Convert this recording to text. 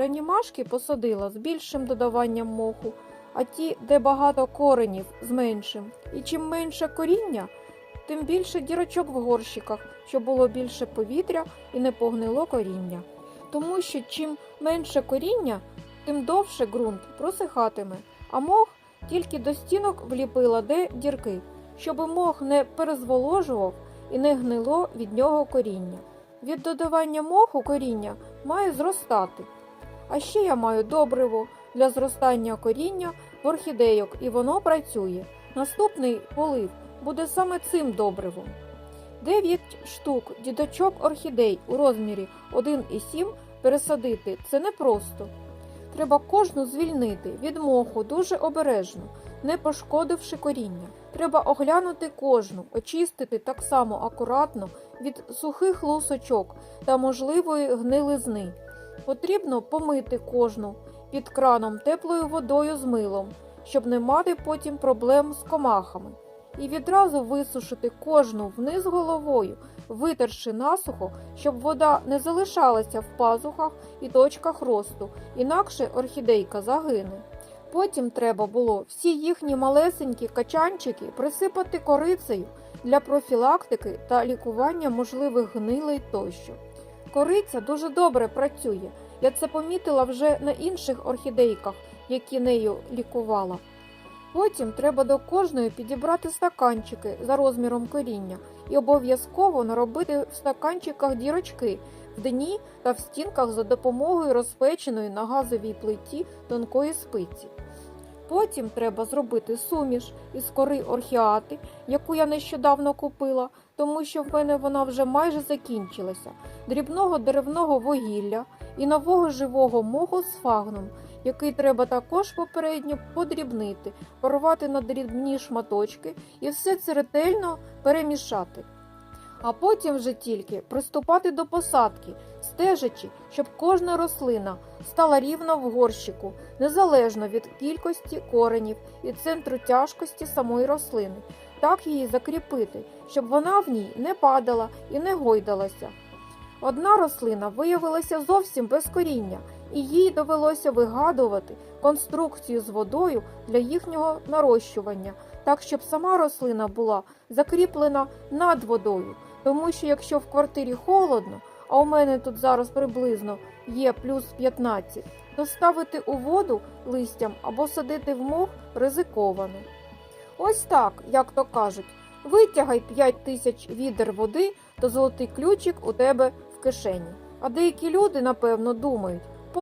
Ранімашки посадила з більшим додаванням моху, а ті, де багато коренів, з меншим. І чим менше коріння, тим більше дірочок в горщиках, щоб було більше повітря і не погнило коріння. Тому що чим менше коріння, тим довше ґрунт просихатиме, а мох тільки до стінок вліпила де дірки, щоб мох не перезволожував і не гнило від нього коріння. Від додавання моху коріння має зростати. А ще я маю добриво для зростання коріння в орхідейок, і воно працює. Наступний полив буде саме цим добривом. 9 штук діточок орхідей у розмірі 1,7 пересадити це непросто. Треба кожну звільнити від моху дуже обережно, не пошкодивши коріння. Треба оглянути кожну, очистити так само акуратно від сухих лусочок та можливої гнилизни. Потрібно помити кожну під краном теплою водою з милом, щоб не мати потім проблем з комахами. І відразу висушити кожну вниз головою, витерши насухо, щоб вода не залишалася в пазухах і точках росту, інакше орхідейка загине. Потім треба було всі їхні малесенькі качанчики присипати корицею для профілактики та лікування можливих гнилей тощо. Кориця дуже добре працює. Я це помітила вже на інших орхідейках, які нею лікувала. Потім треба до кожної підібрати стаканчики за розміром коріння і обов'язково наробити в стаканчиках дірочки в дні та в стінках за допомогою розпеченої на газовій плиті тонкої спиці. Потім треба зробити суміш із кори орхіати, яку я нещодавно купила, тому що в мене вона вже майже закінчилася, дрібного деревного вугілля і нового живого моху з фагном, який треба також попередньо подрібнити, порвати на дрібні шматочки і все це ретельно перемішати. А потім вже тільки приступати до посадки, стежачи, щоб кожна рослина стала рівно в горщику, незалежно від кількості коренів і центру тяжкості самої рослини, так її закріпити, щоб вона в ній не падала і не гойдалася. Одна рослина виявилася зовсім без коріння, і їй довелося вигадувати конструкцію з водою для їхнього нарощування, так щоб сама рослина була закріплена над водою. Тому що якщо в квартирі холодно, а у мене тут зараз приблизно є плюс 15, то ставити у воду листям або садити в мох ризиковано. Ось так, як то кажуть, витягай 5 тисяч відер води, то золотий ключик у тебе в кишені. А деякі люди, напевно, думають,